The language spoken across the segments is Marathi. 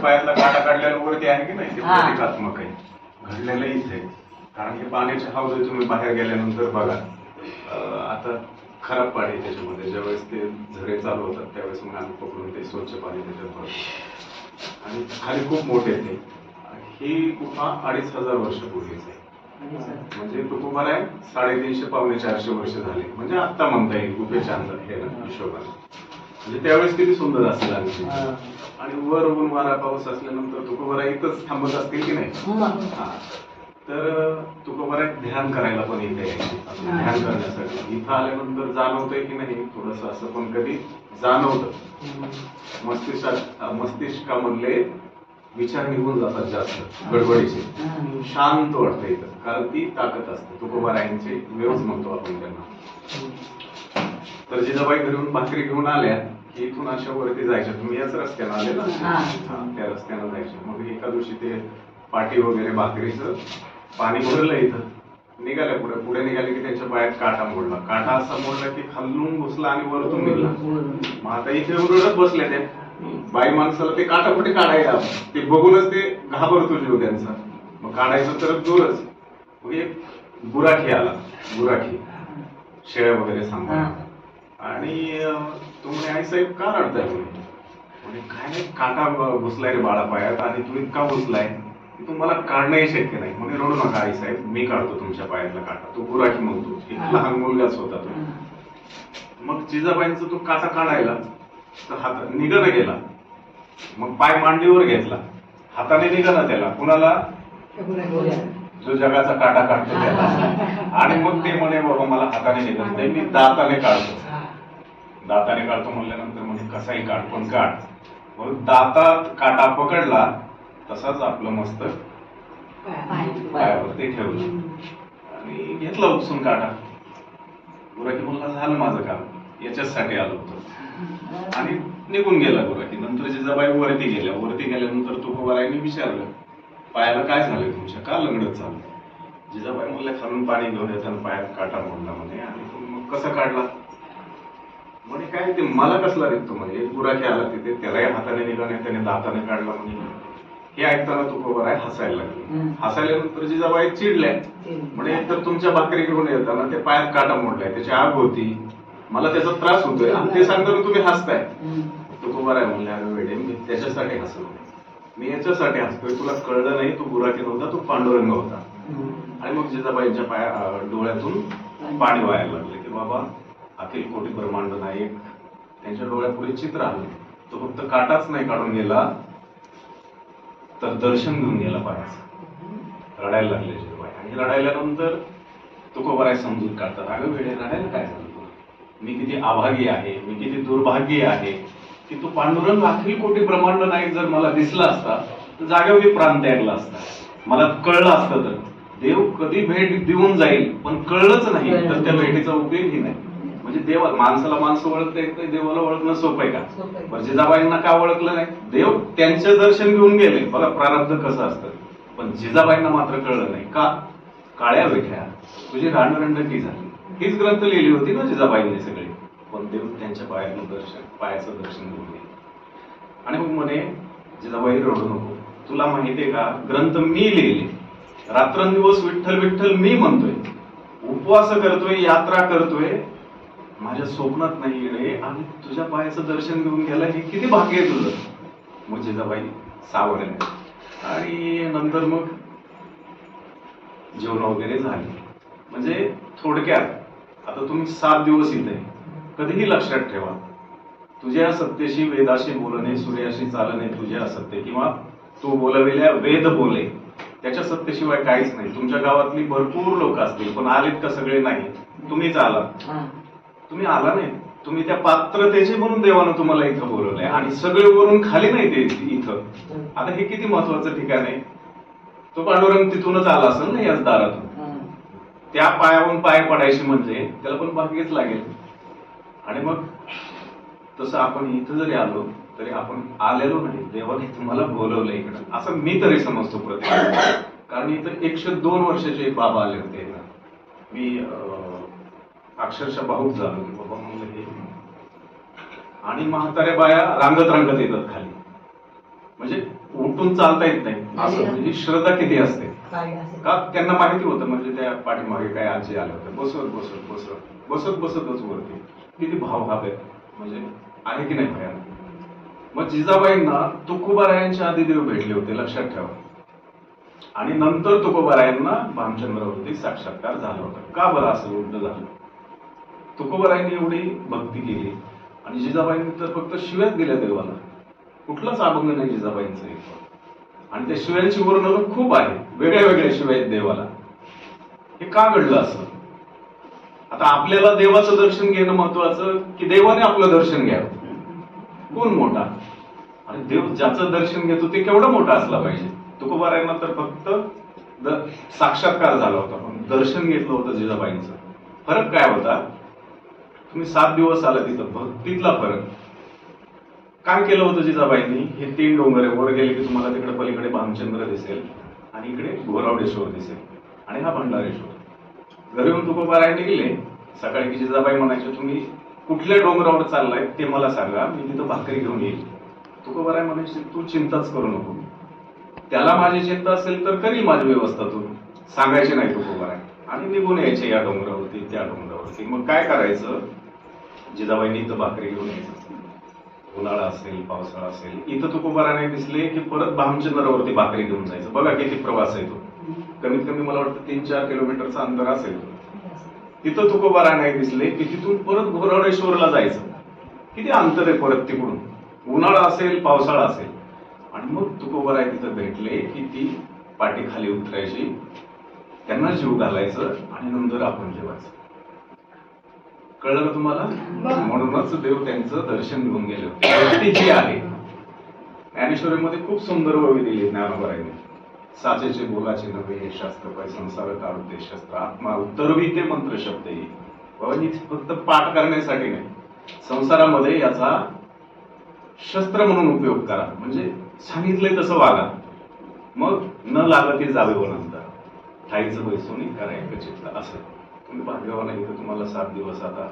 पायातला काटा काढलेला वरती आहे की नाही ते हा. प्रतिकात्मक आहे. घडलेलं इथे आहे. कारण की पाण्याचे हौद तुम्ही बाहेर गेल्यानंतर बघा. अं, आता खराब पाणी आहे त्याच्यामध्ये. ज्यावेळेस ते झरे चालू होतात त्यावेळेस मग आम्ही पकडून ते स्वच्छ पाणी त्याच्यात भरतो. आणि खाली खूप मोठे आहे ते. ही गुफा अडीच हजार वर्षापूर्वीच आहे. म्हणजे तुकोबार आहे साडेतीनशे पावणे चारशे वर्ष झाले. म्हणजे आत्ता म्हणता येईल गुफेच्या अंदाज हे ना हिशोबाने. म्हणजे त्यावेळेस किती सुंदर असेल आणखी आणि वर ऊन वारा पाऊस असल्यानंतर तुकोबारा इथंच थांबत असतील की नाही? हा. तर तुकोबारा ध्यान करायला पण इथे हा. ध्यान करण्यासाठी. इथं आल्यानंतर जाणवतंय की नाही थोडस असं पण कधी जाणवतं. मस्तिष्कात मस्तिष्कामधले विचार निघून जातात जास्त गडबडीचे. शांत वाटतं इथं. कारण ती ताकद असते. तुकोबारायांचे वेवच म्हणतो आपण त्यांना. तर जिजाबाई घरून भाकरी घेऊन आल्या. की इथून अशा वरती जायच्या तुम्ही याच रस्त्यानं आले ना? हा. त्या रस्त्यानं जायच्या मग एका दिवशी ते पाठी वगैरे भाकरीचं पाणी भरलं इथं. निघाल्या पुढे. पुढे निघाले की त्यांच्या पायात काटा मोडला. काटा असा मोडला की खालून घुसला आणि वरतून निघला. मग आता इथे उरडत बसल्या त्या. बाई माणसाला ते काटा कुठे काढायला ते बघूनच ते घाबरतो जीव त्यांचा. मग काढायचं तर दूरच. मग एक गुराखी आला. गुराखी. शेळ्या वगैरे सांभाळ आणि तो म्हणे आई साहेब का रडताय? म्हणे म्हणे काय नाही काटा घुसलाय रे बाळा पायात आणि तू इतका घुसलाय की तुम्हाला काढणंही शक्य नाही. म्हणे रडू नका आई साहेब मी काढतो तुमच्या पायातला काटा. तो गुराखी म्हणतो. एक लहान मुलगाच होता तो. मग जिजाबाईंचा तो काटा काढायला तर हात निघणं गेला. मग पाय मांडीवर घेतला. हाताने निघणं त्याला. कुणाला? जो जगाचा काटा काढतो त्याला. आणि मग ते म्हणे बाबा मला हाताने निघत नाही. मी दाताने काढतो. दाताने काढतो म्हणल्यानंतर म्हणजे कसाही काढ पण काढ. मग दातात काटा पकडला तसाच आपलं मस्तक पायावरती ठेवलं. आणि घेतला उपसून काटा. गुराखी म्हणला झालं माझं काम. याच्याचसाठी आलो होतो. आणि निघून गेला गुराखी. नंतर जिजाबाई वरती गेल्या. वरती गेल्यानंतर तुकोबारायांनी विचारलं पायाला काय झालं तुमच्या? का लंगडत चाललं? जिजाबाई म्हणल्या खालून पाणी घेऊन येताना पायात काटा मोडला म्हणे. आणि मग कसा काढला? म्हणे काय ते मला कसला निघतो म्हणे एक गुराखी आला तिथे त्यालाही हाताने निघाले त्याने दाताने काढला म्हणे. हे ऐकताना तुकोबाराय हसायला लागले. हसायल्यानंतर जिजाबाई चिडल्या. म्हणजे तर तुमच्या भाकरी घेऊन येताना ते पायात काटा मोडलाय त्याची आग होती. मला त्याचा त्रास होतोय. आणि ते सांगताना तुम्ही हसताय. तो कुमार आहे म्हणले अरे वेडे मी त्याच्यासाठी हसलो मी याच्यासाठी हसतोय. तुला कळलं नाही तू गुराखी नव्हता तू पांडुरंग होता. आणि मग जिजाबाईंच्या पाया डोळ्यातून पाणी व्हायला लागले की बाबा अखिल कोटी ब्रह्मांड नायक त्यांच्या डोळ्यापुढे चित्र आलं तो फक्त काटाच नाही काढून गेला तर दर्शन घेऊन गेला पायाचं. रडायला लागले जिजाबाई आणि रडायल्यानंतर तुकोबाराय समजून काढतात. अगं वेळे रडायला काय झालं मी किती आभागी आहे मी किती दुर्भाग्य आहे की तू पांडुरंग अखिल कोटी ब्रह्मांड नायक जर मला दिसला असता तर जागेवर मी प्राण त्यागला असता. मला कळलं असतं तर. देव कधी भेट देऊन जाईल पण कळलंच नाही. तर त्या भेटीचा उपयोगही नाही. म्हणजे देव माणसाला माणसं ओळखता येत नाही देवाला ओळखणं सोपं आहे का? बरं जिजाबाईंना का ओळखलं नाही? देव त्यांचे दर्शन घेऊन गेले. बघा प्रारब्ध कसं असतं? पण जिजाबाईंना मात्र कळलं नाही. का? काळ्या वेठ्या. तुझी रांडरंडकी झाली. हीच ग्रंथ लिहिली होती ना जिजाबाईंनी सगळी. पण देव त्यांच्या पायाचं दर्शन पायाचं दर्शन घेऊन गेले. आणि मग म्हणे जिजाबाई रडू नको. तुला माहितीये का? ग्रंथ मी लिहिले. रात्रंदिवस विठ्ठल विठ्ठल मी म्हणतोय. उपवास करतोय यात्रा करतोय. माझ्या स्वप्नात नाही येणे आणि तुझ्या पायाचं दर्शन घेऊन गेला हे किती भाग्य आहे तुझं? मग जिजाबाई सावरले आणि नंतर मग जेवण वगैरे झाले. म्हणजे थोडक्यात आता तुम्ही सात दिवस इथे कधीही लक्षात ठेवा तुझ्या सत्तेशी वेदाशी बोलणे सूर्याशी चालणे तुझ्या सत्य किंवा तू बोलविल्या वेद बोले. त्याच्या सत्तेशिवाय काहीच नाही. तुमच्या गावातली भरपूर लोक असतील पण आलेत का सगळे नाही? तुम्हीच आलात. तुम्ही आला नाही. तुम्ही त्या पात्रतेचे म्हणून देवानं तुम्हाला इथं बोलवलंय. आणि सगळे वरून खाली नाही ते इथं. आता हे किती महत्वाचं ठिकाण आहे? तो पांडुरंग तिथूनच आला असेल ना याच दारातून. त्या पायावरून पाय पडायचे म्हणजे त्याला पण भाग्यच लागेल. आणि मग तसं आपण इथं जरी आलो तरी आपण आलेलो नाही. देवाने तुम्हाला बोलवलं इकडं. असं मी तरी समजतो प्रत्येक कारण इथं एकशे दोन वर्षाचे एक बाबा आले होते. मी अक्षरशः भाऊक झालो की बाबा म्हणलं हे आणि म्हाताऱ्या बाया रांगत रांगत येतात खाली. म्हणजे उठून चालता येत नाही. असं. म्हणजे श्रद्धा किती असते? का त्यांना माहिती होतं म्हणजे त्या पाठीमागे काय आजी आल्या होत्या. बसत बसत बसत बसत बसतच वरती. किती भाव भाव आहे म्हणजे आहे की नाही भयानक मग जिजाबाईंना तुकोबारायांच्या आधी देव भेटले होते लक्षात ठेवा. आणि नंतर तुकोबारायांना भामचंद्रावरती साक्षात्कार झाला होता. का बरं असं उलट झालं? तुकोबारायांनी एवढी भक्ती केली. आणि जिजाबाईंनी तर फक्त शिव्याच दिल्या देवाला. कुठलाच अभंग नाही जिजाबाईंचं एक. आणि त्या शिव्यांची वर्णन खूप आहे. वेगळ्या वेगळ्या शिवाय देवाला. हे का घडलं असं? आता आपल्याला देवाचं दर्शन घेणं महत्वाचं की देवाने आपलं दर्शन घ्यावं? कोण मोठा? आणि देव ज्याचं दर्शन घेतो ते केवढं मोठा असला पाहिजे? तुकोबारायांना तर फक्त साक्षात्कार झाला होता. पण दर्शन घेतलं होतं जिजाबाईंचं. फरक काय होता? तुम्ही सात दिवस आला तिथं भक्तीतला फरक. काय केलं होतं जिजाबाईंनी? हे तीन डोंगर आहे. वर गेले की तुम्हाला तिकडे पलीकडे भामचंद्र दिसेल आणि इकडे घोरावडेश्वर दिसेल आणि हा भंडारेश्वर. घरी येऊन तुकोबारायांनी गेले सकाळी की जिजाबाई म्हणायचे तुम्ही कुठल्या डोंगरावर चाललाय ते मला सांगा. मी तिथं भाकरी घेऊन येईल. तुकोबाराय म्हणायचे तू चिंताच करू नको. त्याला माझी चिंता असेल तर करील माझी व्यवस्था तू सांगायचे नाही तुकोबाराय आणि निघून यायचे या डोंगरावरती त्या डोंगरावरती. मग काय करायचं? जिजाबाईंनी इथं भाकरी घेऊन यायचं उन्हाळा असेल पावसाळा असेल इथं तुकोबाराने दिसले की परत भामचंद्रावरती भाकरी घेऊन जायचं. बघा किती प्रवास आहे तो. कमीत कमी मला वाटतं तीन चार किलोमीटरचा अंतर असेल तिथं तुकोबाराने नाही दिसले की तिथून परत घोरवडेश्वरला जायचं. किती अंतर आहे परत तिकडून. उन्हाळा असेल पावसाळा असेल. आणि मग तुकोबाराय तिथं भेटले की ती पाठी खाली उतरायची. त्यांना जीव घालायचं आणि नंतर आपण जेवायचं. कळलं का तुम्हाला? म्हणूनच देव त्यांचं दर्शन घेऊन गेले. होते जी आहे ज्ञानेश्वरीमध्ये खूप सुंदर ओवी दिली ज्ञानोबराईने साचेचे बोलाचे नव्हे हे शास्त्र पाय संसार काढते शस्त्र आत्मा उत्तरवी ते मंत्र शब्द येईल बाबांनी फक्त पाठ करण्यासाठी नाही. संसारामध्ये याचा शस्त्र म्हणून उपयोग करा. म्हणजे सांगितलंय तसं वागा. मग न लागते जावे व नंतर. ठाईचं बैसून करायचं चित्त असं. तुम्ही आहे इथं तुम्हाला सात दिवस आता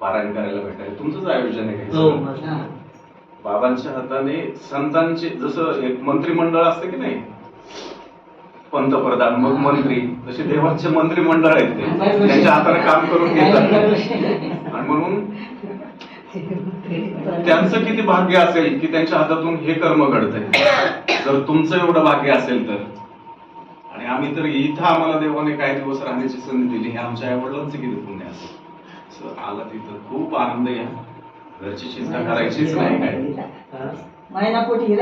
पारायण करायला भेटायला. तुमचंच आयोजन आहे हो माझं. बाबांच्या हाताने संतांचे जसं एक मंत्रिमंडळ असतं की नाही? पंतप्रधान मग मंत्री तसे देवांचे मंत्रिमंडळ आहेत ते. त्यांच्या हाताने काम करून घेतात. आणि म्हणून त्यांचं किती भाग्य असेल की त्यांच्या हातातून हे कर्म घडतंय. जर तुमचं एवढं भाग्य असेल तर. आणि आम्ही तर इथं आम्हाला देवाने काही दिवस राहण्याची संधी दिली. हे आमच्या आई वडिलांचं किती पुण्य So, आला तिथं खूप आनंद घ्या. घरची चिंता करायचीच नाही काय हा? महिना पोटी